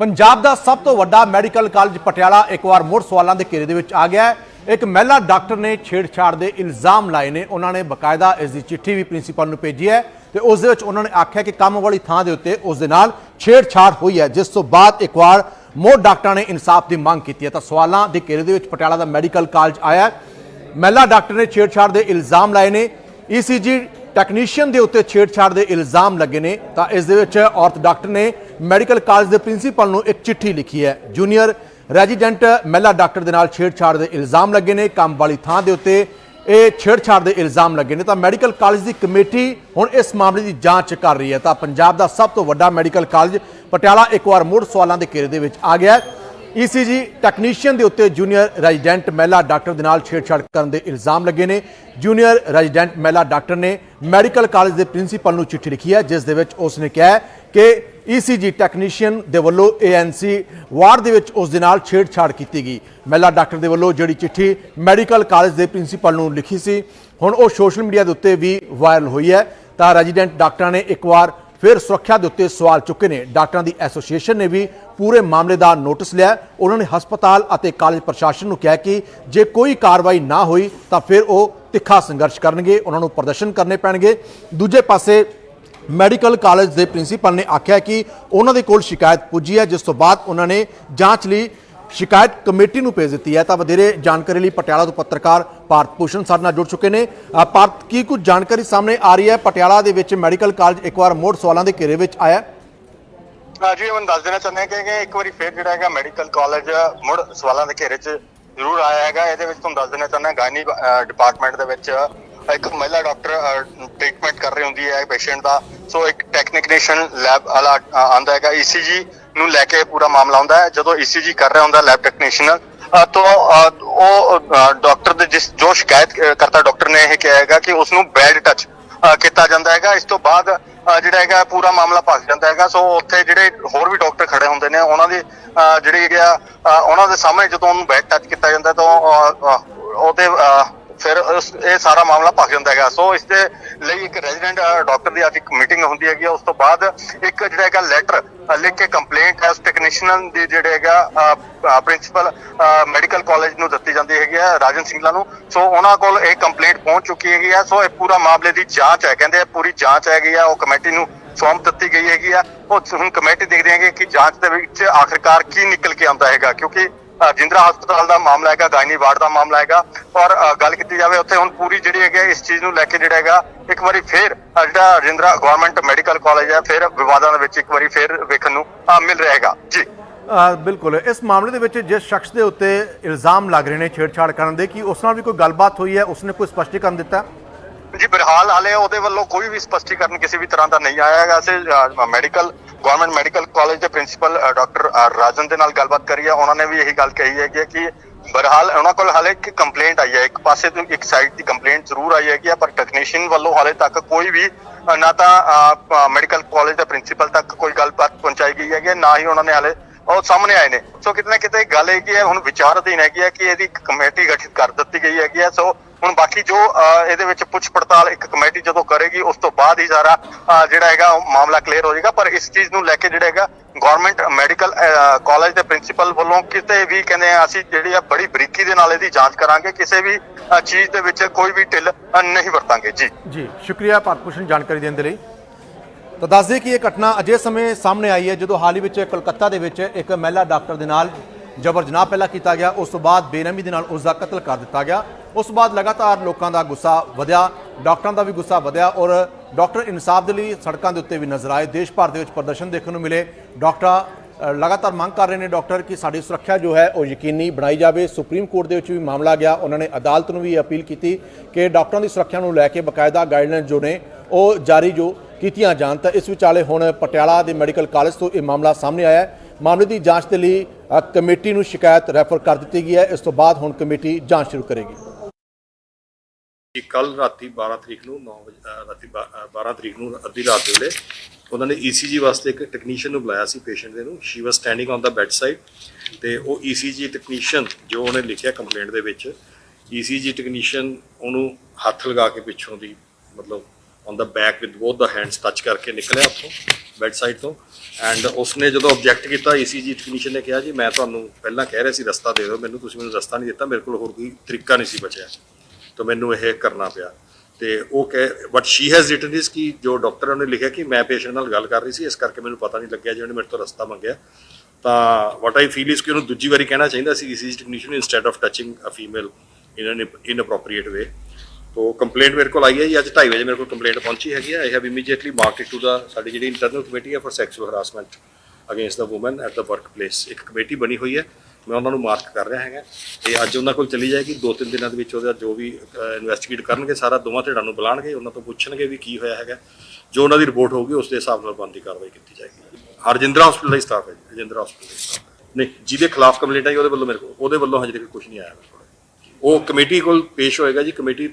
ਪੰਜਾਬ ਦਾ ਸਭ ਤੋਂ ਵੱਡਾ ਮੈਡੀਕਲ ਕਾਲਜ ਪਟਿਆਲਾ ਇੱਕ ਵਾਰ ਮੁੜ ਸਵਾਲਾਂ ਦੇ ਘੇਰੇ ਦੇ ਵਿੱਚ ਆ ਗਿਆ ਹੈ। ਇੱਕ ਮਹਿਲਾ ਡਾਕਟਰ ਨੇ ਛੇੜਛਾੜ ਦੇ ਇਲਜ਼ਾਮ ਲਾਏ ਨੇ। ਉਹਨਾਂ ਨੇ ਬਕਾਇਦਾ ਇਸ ਦੀ ਚਿੱਠੀ ਵੀ ਪ੍ਰਿੰਸੀਪਲ ਨੂੰ ਭੇਜੀ ਹੈ ਤੇ ਉਸ ਦੇ ਵਿੱਚ ਉਹਨਾਂ ਨੇ ਆਖਿਆ ਕਿ ਕੰਮ ਵਾਲੀ ਥਾਂ ਦੇ ਉੱਤੇ ਉਸ ਦੇ ਨਾਲ ਛੇੜਛਾੜ ਹੋਈ ਹੈ, ਜਿਸ ਤੋਂ ਬਾਅਦ ਇੱਕ ਵਾਰ ਮੋਰ ਡਾਕਟਰਾਂ ਨੇ ਇਨਸਾਫ ਦੀ ਮੰਗ ਕੀਤੀ ਹੈ। ਤਾਂ ਸਵਾਲਾਂ ਦੇ ਘੇਰੇ ਦੇ ਵਿੱਚ ਪਟਿਆਲਾ ਦਾ ਮੈਡੀਕਲ ਕਾਲਜ ਆਇਆ ਮਹਿਲਾ ਡਾਕਟਰ ਨੇ ਛੇੜਛਾੜ ਦੇ ਇਲਜ਼ਾਮ ਲਾਏ ਨੇ। ਈਸੀਜੀ ਟੈਕਨੀਸ਼ੀਅਨ ਦੇ ਉੱਤੇ ਛੇੜਛਾੜ ਦੇ ਇਲਜ਼ਾਮ ਲੱਗੇ ਨੇ। ਤਾਂ ਇਸ ਦੇ ਵਿੱਚ ਔਰਤ ਡਾਕਟਰ ਨੇ ਮੈਡੀਕਲ ਕਾਲਜ ਦੇ ਪ੍ਰਿੰਸੀਪਲ ਨੂੰ ਇੱਕ ਚਿੱਠੀ ਲਿਖੀ ਹੈ। ਜੂਨੀਅਰ ਰੈਜ਼ੀਡੈਂਟ ਮਹਿਲਾ ਡਾਕਟਰ ਦੇ ਨਾਲ ਛੇੜਛਾੜ ਦੇ ਇਲਜ਼ਾਮ ਲੱਗੇ ਨੇ। ਕੰਮ ਵਾਲੀ ਥਾਂ ਦੇ ਉੱਤੇ ਇਹ ਛੇੜਛਾੜ ਦੇ ਇਲਜ਼ਾਮ ਲੱਗੇ ਨੇ। ਤਾਂ ਮੈਡੀਕਲ ਕਾਲਜ ਦੀ ਕਮੇਟੀ ਹੁਣ ਇਸ ਮਾਮਲੇ ਦੀ ਜਾਂਚ ਕਰ ਰਹੀ ਹੈ। ਤਾਂ ਪੰਜਾਬ ਦਾ ਸਭ ਤੋਂ ਵੱਡਾ ਮੈਡੀਕਲ ਕਾਲਜ ਪਟਿਆਲਾ ਇੱਕ ਵਾਰ ਮੁੜ ਸਵਾਲਾਂ ਦੇ ਘੇਰੇ ਦੇ ਵਿੱਚ ਆ ਗਿਆ ਹੈ। ਈਸੀਜੀ ਟੈਕਨੀਸ਼ੀਅਨ ਦੇ ਉੱਤੇ ਜੂਨੀਅਰ ਰੈਜ਼ੀਡੈਂਟ ਮਹਿਲਾ ਡਾਕਟਰ ਦੇ ਨਾਲ ਛੇੜਛਾੜ ਕਰਨ ਦੇ ਇਲਜ਼ਾਮ ਲੱਗੇ ਨੇ। ਜੂਨੀਅਰ ਰੈਜ਼ੀਡੈਂਟ ਮਹਿਲਾ ਡਾਕਟਰ ਨੇ ਮੈਡੀਕਲ ਕਾਲਜ ਦੇ ਪ੍ਰਿੰਸੀਪਲ ਨੂੰ ਚਿੱਠੀ ਲਿਖੀ ਹੈ, ਜਿਸ ਦੇ ਵਿੱਚ ਉਸ ਨੇ ਕਿਹਾ ਕਿ ਈਸੀਜੀ ਟੈਕਨੀਸ਼ੀਅਨ ਦੇ ਵੱਲੋਂ ਏਐਨਸੀ ਵਾਰਡ ਦੇ ਵਿੱਚ ਉਸ ਦੇ ਨਾਲ ਛੇੜਛਾੜ ਕੀਤੀ ਗਈ। ਮਹਿਲਾ ਡਾਕਟਰ ਦੇ ਵੱਲੋਂ ਜਿਹੜੀ ਚਿੱਠੀ ਮੈਡੀਕਲ ਕਾਲਜ ਦੇ ਪ੍ਰਿੰਸੀਪਲ ਨੂੰ ਲਿਖੀ ਸੀ, ਹੁਣ ਉਹ ਸੋਸ਼ਲ ਮੀਡੀਆ ਦੇ ਉੱਤੇ ਵੀ ਵਾਇਰਲ ਹੋਈ ਹੈ। ਤਾਂ ਰੈਜ਼ੀਡੈਂਟ ਡਾਕਟਰਾਂ ਨੇ ਇੱਕ ਵਾਰ ਫਿਰ ਸੁਰੱਖਿਆ ਦੇ ਉੱਤੇ ਸਵਾਲ ਚੁੱਕੇ ਨੇ। ਡਾਕਟਰਾਂ ਦੀ ਐਸੋਸੀਏਸ਼ਨ ਨੇ ਵੀ ਪੂਰੇ ਮਾਮਲੇ ਦਾ ਨੋਟਿਸ ਲਿਆ। ਉਹਨਾਂ ਨੇ ਹਸਪਤਾਲ ਅਤੇ ਕਾਲਜ ਪ੍ਰਸ਼ਾਸਨ ਨੂੰ ਕਿਹਾ ਕਿ ਜੇ ਕੋਈ ਕਾਰਵਾਈ ਨਾ ਹੋਈ ਤਾਂ ਫਿਰ ਉਹ ਤਿੱਖਾ ਸੰਘਰਸ਼ ਕਰਨਗੇ, ਉਹਨਾਂ ਨੂੰ ਪ੍ਰਦਰਸ਼ਨ ਕਰਨੇ ਪੈਣਗੇ। ਦੂਜੇ ਪਾਸੇ ਮੈਡੀਕਲ ਕਾਲਜ ਦੇ ਪ੍ਰਿੰਸੀਪਲ ਨੇ ਆਖਿਆ ਕਿ ਉਹਨਾਂ ਦੇ ਕੋਲ ਸ਼ਿਕਾਇਤ ਪੁੱਜੀ ਹੈ, ਜਿਸ ਤੋਂ ਬਾਅਦ ਉਹਨਾਂ ਨੇ ਜਾਂਚ ਲਈ ਸ਼ਿਕਾਇਤ ਕਮੇਟੀ ਨੂੰ ਭੇਜ ਦਿੱਤੀ ਹੈ। ਤਾਂ ਵਧੇਰੇ ਜਾਣਕਾਰੀ ਲਈ ਪਟਿਆਲਾ ਤੋਂ ਪੱਤਰਕਾਰ ਭਾਰਤ ਭੂਸ਼ਣ ਸਾਡੇ ਨਾਲ ਜੁੜ ਚੁੱਕੇ ਨੇ। ਭਾਰਤ ਕੀ ਕੁਝ ਜਾਣਕਾਰੀ ਸਾਹਮਣੇ ਆ ਰਹੀ ਹੈ? ਪਟਿਆਲਾ ਦੇ ਵਿੱਚ ਮੈਡੀਕਲ ਕਾਲਜ ਇੱਕ ਵਾਰ ਮੋੜ ਸਵਾਲਾਂ ਦੇ ਘੇਰੇ ਵਿੱਚ ਆਇਆ। ਜੀ, ਮੈਂ ਦੱਸ ਦੇਣਾ ਚਾਹੁੰਦਾ ਕਿ ਇੱਕ ਵਾਰੀ ਫੇਰ ਜਿਹੜਾ ਹੈਗਾ ਮੈਡੀਕਲ ਕਾਲਜ ਮੁੜ ਸਵਾਲਾਂ ਦੇ ਘੇਰੇ 'ਚ ਜ਼ਰੂਰ ਆਇਆ ਹੈਗਾ। ਇਹਦੇ ਵਿੱਚ ਤੁਹਾਨੂੰ ਦੱਸ ਦੇਣਾ ਚਾਹੁੰਦਾ, ਗਾਇਨੀ ਡਿਪਾਰਟਮੈਂਟ ਦੇ ਵਿੱਚ ਇੱਕ ਮਹਿਲਾ ਡਾਕਟਰ ਟ੍ਰੀਟਮੈਂਟ ਕਰ ਰਹੀ ਹੁੰਦੀ ਹੈ ਪੇਸ਼ੈਂਟ ਦਾ। ਸੋ ਇੱਕ ਟੈਕਨੀਸ਼ੀਅਨ ਲੈਬ ਵਾਲਾ ਅ, ਆਉਂਦਾ ਹੈਗਾ। ਈਸੀਜੀ ਨੂੰ ਲੈ ਕੇ ਪੂਰਾ ਮਾਮਲਾ ਆਉਂਦਾ ਹੈ। ਜਦੋਂ ਈਸੀਜੀ ਕਰ ਰਿਹਾ ਹੁੰਦਾ ਲੈਬ ਟੈਕਨੀਸ਼ੀਅਨ ਤੋਂ ਉਹ ਡਾਕਟਰ ਦੇ ਜਿਸ ਜੋ ਸ਼ਿਕਾਇਤ ਅ, ਕਰਤਾ ਡਾਕਟਰ ਨੇ ਇਹ ਕਿਹਾ ਹੈਗਾ ਕਿ ਉਸ ਨੂੰ ਬੈਡ ਟੱਚ ਕੀਤਾ ਜਾਂਦਾ ਹੈਗਾ। ਇਸ ਤੋਂ ਬਾਅਦ ਜਿਹੜਾ ਹੈਗਾ ਪੂਰਾ ਮਾਮਲਾ ਭਖ ਜਾਂਦਾ ਹੈਗਾ। ਸੋ ਉੱਥੇ ਜਿਹੜੇ ਹੋਰ ਵੀ ਡਾਕਟਰ ਖੜੇ ਹੁੰਦੇ ਨੇ ਉਹਨਾਂ ਦੀ ਜਿਹੜੀ ਹੈਗਾ ਅ, ਉਹਨਾਂ ਦੇ ਸਾਹਮਣੇ ਜਦੋਂ ਉਹਨੂੰ ਬੈਡ ਟੱਚ ਕੀਤਾ ਜਾਂਦਾ ਤਾਂ ਉਹਦੇ ਫਿਰ ਇਹ ਸਾਰਾ ਮਾਮਲਾ ਭਖ ਜਾਂਦਾ ਹੈਗਾ। ਸੋ ਇਸ ਦੇ ਲਈ ਇੱਕ ਰੈਜ਼ੀਡੈਂਟ ਡਾਕਟਰ ਦੀ ਅੱਜ ਇੱਕ ਮੀਟਿੰਗ ਹੁੰਦੀ ਹੈਗੀ ਆ। ਉਸ ਤੋਂ ਬਾਅਦ ਇੱਕ ਜਿਹੜਾ ਹੈਗਾ ਲੈਟਰ ਲਿਖ ਕੇ ਕੰਪਲੇਂਟ ਹੈ। ਉਸ ਟੈਕਨੀਸ਼ੀਅਨ ਦੀ ਜਿਹੜੇ ਹੈਗਾ ਪ੍ਰਿੰਸੀਪਲ ਮੈਡੀਕਲ ਕਾਲਜ ਨੂੰ ਦਿੱਤੀ ਜਾਂਦੀ ਹੈਗੀ ਹੈ ਰਾਜਨ ਸਿੰਘਲਾ ਨੂੰ। ਸੋ ਉਹਨਾਂ ਕੋਲ ਇਹ ਕੰਪਲੇਂਟ ਪਹੁੰਚ ਚੁੱਕੀ ਹੈਗੀ ਹੈ ਸੋ ਇਹ ਪੂਰਾ ਮਾਮਲੇ ਦੀ ਜਾਂਚ ਹੈ। ਕਹਿੰਦੇ ਪੂਰੀ ਜਾਂਚ ਹੈਗੀ ਆ। ਉਹ ਕਮੇਟੀ ਨੂੰ ਸੌਂਪ ਦਿੱਤੀ ਗਈ ਹੈਗੀ ਆ। ਉਹ ਹੁਣ ਕਮੇਟੀ ਦੇਖਦੇ ਹੈਗੇ ਕਿ ਜਾਂਚ ਦੇ ਵਿੱਚ ਆਖਿਰਕਾਰ ਕੀ ਨਿਕਲ ਕੇ ਆਉਂਦਾ ਹੈਗਾ। ਕਿਉਂਕਿ ਜਿੰਦਰਾ ਹਸਪਤਾਲ ਦਾ ਮਾਮਲਾ ਹੈਗਾ ਗਾਇਨੀ ਵਾਰਡ ਦਾ ਮਾਮਲਾ ਹੈਗਾ ਔਰ ਗੱਲ ਕੀਤੀ ਜਾਵੇ ਉੱਥੇ ਹੁਣ ਪੂਰੀ ਜਿਹੜੀ ਹੈਗੀ ਇਸ ਚੀਜ਼ ਨੂੰ ਲੈ ਕੇ ਜਿਹੜਾ ਹੈਗਾ ਇੱਕ ਵਾਰੀ ਫੇਰ ਜਿਹੜਾ ਰਜਿੰਦਰਾ ਗਵਰਨਮੈਂਟ ਮੈਡੀਕਲ ਕਾਲਜ ਹੈ ਫਿਰ ਵਿਵਾਦਾਂ ਦੇ ਵਿੱਚ ਇੱਕ ਵਾਰੀ ਫੇਰ ਵੇਖਣ ਨੂੰ ਮਿਲ ਰਿਹਾ ਹੈਗਾ। ਜੀ। ਬਿਲਕੁਲ ਇਸ ਮਾਮਲੇ ਦੇ ਵਿੱਚ ਜਿਸ ਸ਼ਖਸ ਦੇ ਉੱਤੇ ਇਲਜ਼ਾਮ ਲੱਗ ਰਹੇ ਨੇ ਛੇੜਛਾੜ ਕਰਨ ਦੇ ਕੀ ਉਸ ਨਾਲ ਵੀ ਕੋਈ ਗੱਲਬਾਤ ਹੋਈ ਹੈ? ਉਸਨੇ ਕੋਈ ਸਪਸ਼ਟੀਕਰਨ ਦਿੱਤਾ? ਜੀ ਫਿਲਹਾਲ ਹਾਲੇ ਉਹਦੇ ਵੱਲੋਂ ਕੋਈ ਵੀ ਸਪਸ਼ਟੀਕਰਨ ਕਿਸੇ ਵੀ ਤਰ੍ਹਾਂ ਦਾ ਨਹੀਂ ਆਇਆ ਹੈਗਾ। ਅਸੀਂ ਮੈਡੀਕਲ ਗਵਰਨਮੈਂਟ ਮੈਡੀਕਲ ਕਾਲਜ ਦੇ ਪ੍ਰਿੰਸੀਪਲ ਡਾਕਟਰ ਰਾਜਨ ਦੇ ਨਾਲ ਗੱਲਬਾਤ ਕਰੀ ਹੈ ਉਹਨਾਂ ਨੇ ਵੀ ਇਹੀ ਗੱਲ ਕਹੀ ਹੈਗੀ ਹੈ ਕਿ ਬਰਹਾਲ ਉਹਨਾਂ ਕੋਲ ਹਾਲੇ ਇੱਕ ਕੰਪਲੇਂਟ ਆਈ ਹੈ। ਇੱਕ ਪਾਸੇ ਤੋਂ ਇੱਕ ਸਾਈਡ ਦੀ ਕੰਪਲੇਂਟ ਜ਼ਰੂਰ ਆਈ ਹੈਗੀ ਹੈ ਪਰ ਟੈਕਨੀਸ਼ੀਅਨ ਵੱਲੋਂ ਹਾਲੇ ਤੱਕ ਕੋਈ ਵੀ ਨਾ ਤਾਂ ਮੈਡੀਕਲ ਕਾਲਜ ਦੇ ਪ੍ਰਿੰਸੀਪਲ ਤੱਕ ਕੋਈ ਗੱਲਬਾਤ ਪਹੁੰਚਾਈ ਗਈ ਹੈਗੀ ਹੈ, ਨਾ ਹੀ ਉਹਨਾਂ ਨੇ ਹਾਲੇ ਉਹ ਸਾਹਮਣੇ ਆਏ ਨੇ। ਸੋ ਕਿਤੇ ਨਾ ਕਿਤੇ ਗੱਲ ਹੈਗੀ ਹੈ ਹੁਣ ਵਿਚਾਰ ਅਧੀਨ ਹੈਗੀ ਹੈ ਕਿ ਇਹਦੀ ਇੱਕ ਕਮੇਟੀ ਗਠਿਤ ਕਰ ਦਿੱਤੀ ਗਈ ਹੈਗੀ ਹੈ ਸੋ ਹੁਣ ਬਾਕੀ ਜੋ ਇਹਦੇ ਵਿੱਚ ਪੁੱਛ ਪੜਤਾਲ ਇੱਕ ਕਮੇਟੀ ਜਦੋਂ ਕਰੇਗੀ, ਉਸ ਤੋਂ ਬਾਅਦ ਹੀ ਸਾਰਾ ਜਿਹੜਾ ਹੈਗਾ ਮਾਮਲਾ ਕਲੀਅਰ ਹੋ ਜਾਏਗਾ। ਪਰ ਇਸ ਚੀਜ਼ ਨੂੰ ਲੈ ਕੇ ਜਿਹੜਾ ਹੈਗਾ ਗਵਰਨਮੈਂਟ ਮੈਡੀਕਲ ਕਾਲਜ ਦੇ ਪ੍ਰਿੰਸੀਪਲ ਵੱਲੋਂ ਕਿਤੇ ਵੀ ਕਹਿੰਦੇ ਆ, ਅਸੀਂ ਜਿਹੜੀ ਆ ਬੜੀ ਬਰੀਕੀ ਦੇ ਨਾਲ ਇਹਦੀ ਜਾਂਚ ਕਰਾਂਗੇ। ਕਿਸੇ ਵੀ ਚੀਜ਼ ਦੇ ਵਿੱਚ ਕੋਈ ਵੀ ਢਿੱਲ ਨਹੀਂ ਵਰਤਾਂਗੇ। ਜੀ। ਜੀ, ਸ਼ੁਕਰੀਆ ਭਾਰਤ ਭੂਸ਼ਣ ਜਾਣਕਾਰੀ ਦੇਣ ਦੇ ਲਈ। ਤਾਂ ਦੱਸ ਦਈਏ ਕਿ ਇਹ ਘਟਨਾ ਅਜੇ ਸਮੇਂ ਸਾਹਮਣੇ ਆਈ ਹੈ, ਜਦੋਂ ਹਾਲ ਹੀ ਵਿੱਚ ਕੋਲਕਾਤਾ ਦੇ ਵਿੱਚ ਇੱਕ ਮਹਿਲਾ ਡਾਕਟਰ ਦੇ ਨਾਲ ਜਬਰ ਜਨਾਹ ਪਹਿਲਾਂ ਕੀਤਾ ਗਿਆ, ਉਸ ਤੋਂ ਬਾਅਦ ਬੇਰਹਿਮੀ ਦੇ ਨਾਲ ਉਸ ਦਾ ਕਤਲ ਕਰ ਦਿੱਤਾ ਗਿਆ। ਉਸ ਤੋਂ ਬਾਅਦ ਲਗਾਤਾਰ ਲੋਕਾਂ ਦਾ ਗੁੱਸਾ ਵਧਿਆ, ਡਾਕਟਰਾਂ ਦਾ ਵੀ ਗੁੱਸਾ ਵਧਿਆ ਔਰ ਡਾਕਟਰ ਇਨਸਾਫ ਦੇ ਲਈ ਸੜਕਾਂ ਦੇ ਉੱਤੇ ਵੀ ਨਜ਼ਰ ਆਏ। ਦੇਸ਼ ਭਰ ਦੇ ਵਿੱਚ ਪ੍ਰਦਰਸ਼ਨ ਦੇਖਣ ਨੂੰ ਮਿਲੇ। ਡਾਕਟਰਾਂ ਲਗਾਤਾਰ ਮੰਗ ਕਰ ਰਹੇ ਨੇ ਡਾਕਟਰ ਕਿ ਸਾਡੀ ਸੁਰੱਖਿਆ ਜੋ ਹੈ ਉਹ ਯਕੀਨੀ ਬਣਾਈ ਜਾਵੇ। ਸੁਪਰੀਮ ਕੋਰਟ ਦੇ ਵਿੱਚ ਵੀ ਮਾਮਲਾ ਗਿਆ, ਉਹਨਾਂ ਨੇ ਅਦਾਲਤ ਨੂੰ ਵੀ ਅਪੀਲ ਕੀਤੀ ਕਿ ਡਾਕਟਰਾਂ ਦੀ ਸੁਰੱਖਿਆ ਨੂੰ ਲੈ ਕੇ ਬਕਾਇਦਾ ਗਾਈਡਲਾਈਨ ਜੋ ਨੇ ਉਹ ਜਾਰੀ ਜੋ ਕੀਤੀਆਂ ਜਾਣ। ਤਾਂ ਇਸ ਵਿਚਾਲੇ ਹੁਣ ਪਟਿਆਲਾ ਦੇ ਮੈਡੀਕਲ ਕਾਲਜ ਤੋਂ ਇਹ ਮਾਮਲਾ ਸਾਹਮਣੇ ਆਇਆ ਹੈ। ਮਾਮਲੇ ਦੀ ਜਾਂਚ ਦੇ ਲਈ ਕਮੇਟੀ ਨੂੰ ਸ਼ਿਕਾਇਤ ਰੈਫਰ ਕਰ ਦਿੱਤੀ ਗਈ ਹੈ। ਇਸ ਤੋਂ ਬਾਅਦ ਹੁਣ ਕਮੇਟੀ ਜਾਂਚ ਸ਼ੁਰੂ ਕਰੇਗੀ। ਕਿ ਕੱਲ ਰਾਤੀ 12 ਤਰੀਕ ਨੂੰ 9 ਵਜੇ ਰਾਤੀ ਬਾ- 12 ਤਰੀਕ ਨੂੰ, ਅੱਧੀ ਰਾਤ ਦੇ ਵੇਲੇ ਉਹਨਾਂ ਨੇ ECG ਵਾਸਤੇ ਇੱਕ ਟੈਕਨੀਸ਼ੀਅਨ ਨੂੰ ਬੁਲਾਇਆ ਸੀ ਪੇਸ਼ੈਂਟ ਦੇ ਨੂੰ। She was standing on the bed side ਤੇ ਉਹ ECG ਟੈਕਨੀਸ਼ੀਅਨ ਜੋ ਉਹਨੇ ਲਿਖਿਆ ਕੰਪਲੇਂਟ ਦੇ ਵਿੱਚ ECG ਟੈਕਨੀਸ਼ੀਅਨ ਉਹਨੂੰ ਹੱਥ ਲਗਾ ਕੇ ਪਿੱਛੋਂ ਦੀ ਮਤਲਬ on the back with both the hands touch ਕਰਕੇ ਨਿਕਲਿਆ ਉੱਥੋਂ ਬੈੱਡ ਸਾਈਡ ਤੋਂ। ਐਂਡ ਉਸਨੇ ਜਦੋਂ ਆਬਜੈਕਟ ਕੀਤਾ ਈਸੀਜੀ ਟੈਕਨੀਸ਼ੀਅਨ ਨੇ ਕਿਹਾ, ਜੀ, ਮੈਂ ਤੁਹਾਨੂੰ ਪਹਿਲਾਂ ਕਹਿ ਰਿਹਾ ਸੀ, ਰਸਤਾ ਦੇ ਦਿਓ ਮੈਨੂੰ, ਤੁਸੀਂ ਮੈਨੂੰ ਰਸਤਾ ਨਹੀਂ ਦਿੱਤਾ, ਮੇਰੇ ਕੋਲ ਹੋਰ ਕੋਈ ਤਰੀਕਾ ਨਹੀਂ ਸੀ ਬਚਿਆ। ਤਾਂ ਮੈਨੂੰ ਇਹ ਕਰਨਾ ਪਿਆ। ਤੇ ਉਹ ਕਹੇ but she has written this ਕਿ ਜੋ ਡਾਕਟਰ ਨੇ ਲਿਖਿਆ ਕਿ ਮੈਂ ਪੇਸ਼ੈਂਟ ਨਾਲ ਗੱਲ ਕਰ ਰਹੀ ਸੀ, ਇਸ ਕਰਕੇ ਮੈਨੂੰ ਪਤਾ ਨਹੀਂ ਲੱਗਿਆ, ਜਿਹਨੇ ਮੇਰੇ ਤੋਂ ਰਸਤਾ ਮੰਗਿਆ। ਤਾਂ ਵਾਟ ਆਈ ਫੀਲ ਇਸ ਕਿ ਉਹਨੂੰ ਦੂਜੀ ਵਾਰੀ ਕਹਿਣਾ ਚਾਹੀਦਾ ਸੀ ECG technician instead of touching a female in an inappropriate way ਤੋ ਕੰਪਲੇਂਟ ਮੇਰੇ ਕੋਲ ਆਈ ਹੈ ਜੀ, ਅੱਜ 2:30 ਵਜੇ ਮੇਰੇ ਕੋਲ ਕੰਪਲੇਂਟ ਪਹੁੰਚੀ ਹੈਗੀ ਹੈ। I have immediately marked to the ਸਾਡੀ ਜਿਹੜੀ ਇੰਟਰਨਲ ਕਮੇਟੀ ਹੈ for sexual harassment against the woman at the work place ਇੱਕ ਕਮੇਟੀ ਬਣੀ ਹੋਈ ਹੈ, ਮੈਂ ਉਹਨਾਂ ਨੂੰ ਮਾਰਕ ਕਰ ਰਿਹਾ ਹੈਗਾ। ਤੇ ਅੱਜ ਉਹਨਾਂ ਕੋਲ ਚਲੀ ਜਾਏਗੀ, ਦੋ ਤਿੰਨ ਦਿਨਾਂ ਦੇ ਵਿੱਚ ਉਹਦਾ ਜੋ ਵੀ ਇਨਵੈਸਟੀਗੇਟ ਕਰਨਗੇ, ਸਾਰਾ ਦੋਵਾਂ ਧਿਰਾਂ ਨੂੰ ਬੁਲਾਣਗੇ ਉਹਨਾਂ ਤੋਂ ਪੁੱਛਣਗੇ ਵੀ ਕੀ ਹੋਇਆ ਹੈਗਾ। ਜੋ ਉਹਨਾਂ ਦੀ ਰਿਪੋਰਟ ਹੋਊਗੀ, ਉਸ ਦੇ ਹਿਸਾਬ ਨਾਲ ਬਣਦੀ ਕਾਰਵਾਈ ਕੀਤੀ ਜਾਏਗੀ। ਹਰਜਿੰਦਰਾ ਹਸਪੀਟਲ ਦਾ ਹੀ ਸਟਾਫ ਹੈ ਜੀ ਰਜਿੰਦਰਾ ਹਸਪੀਟਲ ਦਾ staff ਨਹੀਂ, ਜਿਹਦੇ ਖਿਲਾਫ ਕੰਪਲੇਂਟ ਆਈ, ਉਹਦੇ ਵੱਲੋਂ ਮੇਰੇ ਕੋਲ, ਉਹਦੇ ਵੱਲੋਂ ਹਜੇ ਤੱਕ ਕੁਝ ਨਹੀਂ ਆਇਆ ਮੇਰੇ ਕੋਲ। ਉਹ ਕਮੇਟੀ ਕੋਲ ਪੇਸ਼ ਹੋਏਗਾ ਜੀ ਕਮੇਟੀ